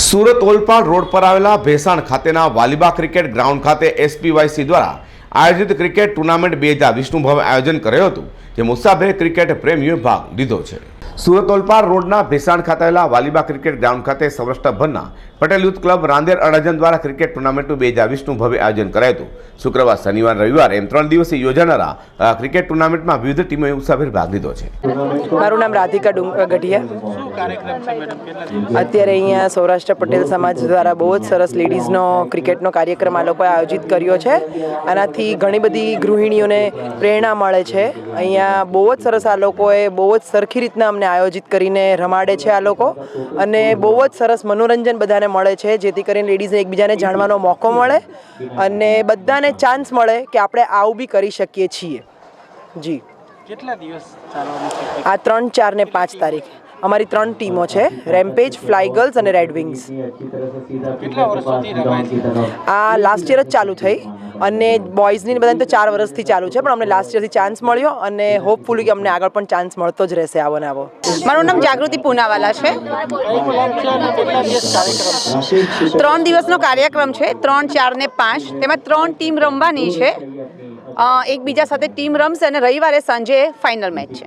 Surat Olpad road પર આવેલા ભેસાણ ખાતેના વાલીબા ક્રિકેટ ગ્રાઉન્ડ ખાતે એસપીવાયસી દ્વારા આયોજિત ક્રિકેટ ટુર્નામેન્ટ બે હજાર વીસનું ભવ્ય આયોજન કર્યું હતું, જે મુસાફરે ક્રિકેટ પ્રેમીઓએ ભાગ લીધો છે. સુરત ઓલપાડ રોડના ભેસાણ ખાતે આવેલા વાલીબા ક્રિકેટ ગ્રાઉન્ડ ખાતે સૌરાષ્ટ્રભરના પટેલ યુથ ક્લબ રાંદેર અડાજન દ્વારા ક્રિકેટ ટુર્નામેન્ટનું બે હજાર ભવ્ય આયોજન કરાયું હતું. શુક્રવાર, શનિવાર, રવિવાર એમ ત્રણ દિવસે યોજાનારા ક્રિકેટ ટુર્નામેન્ટમાં વિવિધ ટીમોએ ઉત્સાહભેર ભાગ લીધો છે. મારું નામ રાધિકા ગઢિયા. અત્યારે અહીંયા સૌરાષ્ટ્ર પટેલ સમાજ દ્વારા બહુ જ સરસ લેડીઝનો ક્રિકેટનો કાર્યક્રમ આ લોકોએ આયોજિત કર્યો છે. આનાથી ઘણી બધી ગૃહિણીઓને પ્રેરણા મળે છે. અહીંયા બહુ જ સરસ આ લોકોએ બહુ જ સરખી રીતના અમને આયોજિત કરીને રમાડે છે આ લોકો. અને બહુ જ સરસ મનોરંજન બધાને મળે છે જેથી કરીને લેડીઝને એકબીજાને જાણવાનો મોકો મળે અને બધાને ચાન્સ મળે કે આપણે આવું બી કરી શકીએ છીએ. જી. કેટલા દિવસ આ ત્રણ ચાર ને પાંચ તારીખ. અમારી ત્રણ ટીમો છે રેમ્પેજ ફ્લાય ગર્લ્સ અને રેડ વિંગ્સ આ લાસ્ટ યર જ ચાલુ થઈ. અને બોયઝની બધાને તો ચાર વર્ષથી ચાલુ છે, પણ અમને લાસ્ટ યરથી ચાન્સ મળ્યો અને હોપફુલી કે અમને આગળ પણ ચાન્સ મળતો જ રહેશે આવો ને આવો. મારું નામ જાગૃતિ પૂનાવાલા છે. ત્રણ દિવસનો કાર્યક્રમ છે, ત્રણ, ચાર ને પાંચ. તેમાં ત્રણ ટીમ રમવાની છે. એકબીજા સાથે ટીમ રમશે અને રવિવારે સાંજે ફાઇનલ મેચ છે.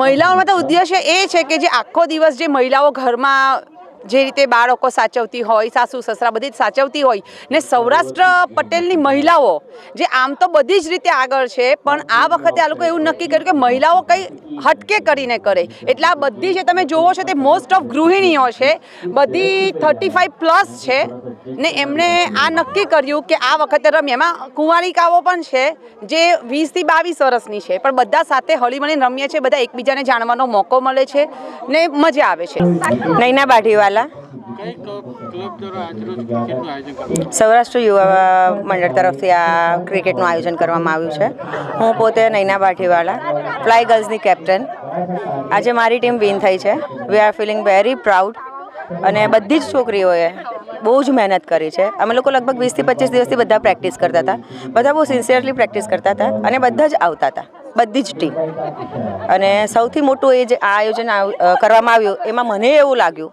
મહિલાઓમાં માટે ઉદ્દેશ્ય એ છે કે જે આખો દિવસ જે મહિલાઓ ઘરમાં જે રીતે બાળકો સાચવતી હોય, સાસુ, સસરા બધી જ સાચવતી હોય ને સૌરાષ્ટ્ર પટેલની મહિલાઓ, જે આમ તો બધી જ રીતે આગળ છે, પણ આ વખતે આ લોકો એવું નક્કી કર્યું કે મહિલાઓ કંઈ હટકે કરીને કરે. એટલે આ બધી જે તમે જુઓ છો તે મોસ્ટ ઓફ ગૃહિણીઓ છે. બધી થર્ટી ફાઈવ પ્લસ છે. ને એમણે આ નક્કી કર્યું કે આ વખતે રમીએ. એમાં કુંવારિકાઓ પણ છે, જે વીસથી બાવીસ વર્ષની છે. પણ બધા સાથે હળી મળીને રમીએ છીએ. બધા એકબીજાને જાણવાનો મોકો મળે છે ને મજા આવે છે. નૈના બાઢીવાલા. સૌરાષ્ટ્ર યુવા મંડળ તરફથી આ ક્રિકેટનું આયોજન કરવામાં આવ્યું છે. હું પોતે નૈના બાઠીવાલા ફ્લાય ગર્લ્સની કેપ્ટન. આજે મારી ટીમ વિન થઈ છે. We are feeling very proud અને બધી જ છોકરીઓએ બહુ જ મહેનત કરી છે. અમે લોકો લગભગ વીસથી પચીસ દિવસથી બધા પ્રેક્ટિસ કરતા હતા. બધા બહુ સિન્સિયરલી પ્રેક્ટિસ કરતા હતા અને બધા જ આવતા હતા. બધી જ ટીમ. અને સૌથી મોટું એ જે આ આયોજન કરવામાં આવ્યું, એમાં મને એવું લાગ્યું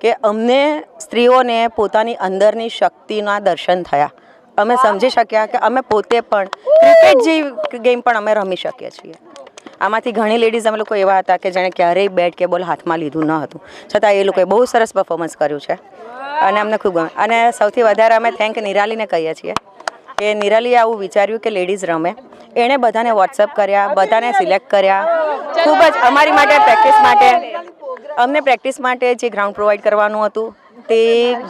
કે અમને સ્ત્રીઓને પોતાની અંદરની શક્તિના દર્શન થયા. અમે સમજી શક્યા કે અમે પોતે પણ ક્રિકેટ જેવી ગેમ પણ અમે રમી શકીએ છીએ. આમાંથી ઘણી લેડીઝ અમે લોકો એવા હતા કે જેણે ક્યારેય બેટ કે બોલ હાથમાં લીધું ન હતું. છતાં એ લોકોએ બહુ સરસ પરફોર્મન્સ કર્યું છે. અને અમને ખૂબ ગમે અને સૌથી વધારે અમે થેન્ક નિરાલીને કહીએ છીએ કે નિરાલીએ આવું વિચાર્યું કે લેડીઝ રમે. એણે બધાને વોટ્સઅપ કર્યા બધાને સિલેક્ટ કર્યા. ખૂબ જ અમારી માટે પ્રેક્ટિસ માટે અમને પ્રેક્ટિસ માટે જે ગ્રાઉન્ડ પ્રોવાઈડ કરવાનું હતું, તે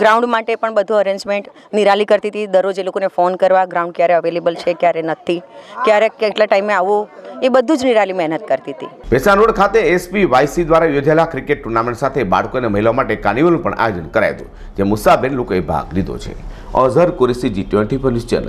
ગ્રાઉન્ડ માટે પણ બધું અરેન્જમેન્ટ નિરાલી કરતી હતી. દરરોજ એ લોકોને ફોન કરવા, ગ્રાઉન્ડ ક્યારે અવેલેબલ છે, ક્યારે નથી, ક્યારે કેટલા ટાઈમે આવવું એ બધું જ નિરાલી મહેનત કરતી હતી. ભેસાણ રોડ ખાતે એસપી વાયસી દ્વારા યોજાયેલા ક્રિકેટ ટુર્નામેન્ટ સાથે બાળકો અને મહિલાઓ માટે કાર્નિવલનું પણ આયોજન કરાયું હતું, જે મુસાફેર લોકોએ ભાગ લીધો છે. Azhar Qureshi G twenty police channel.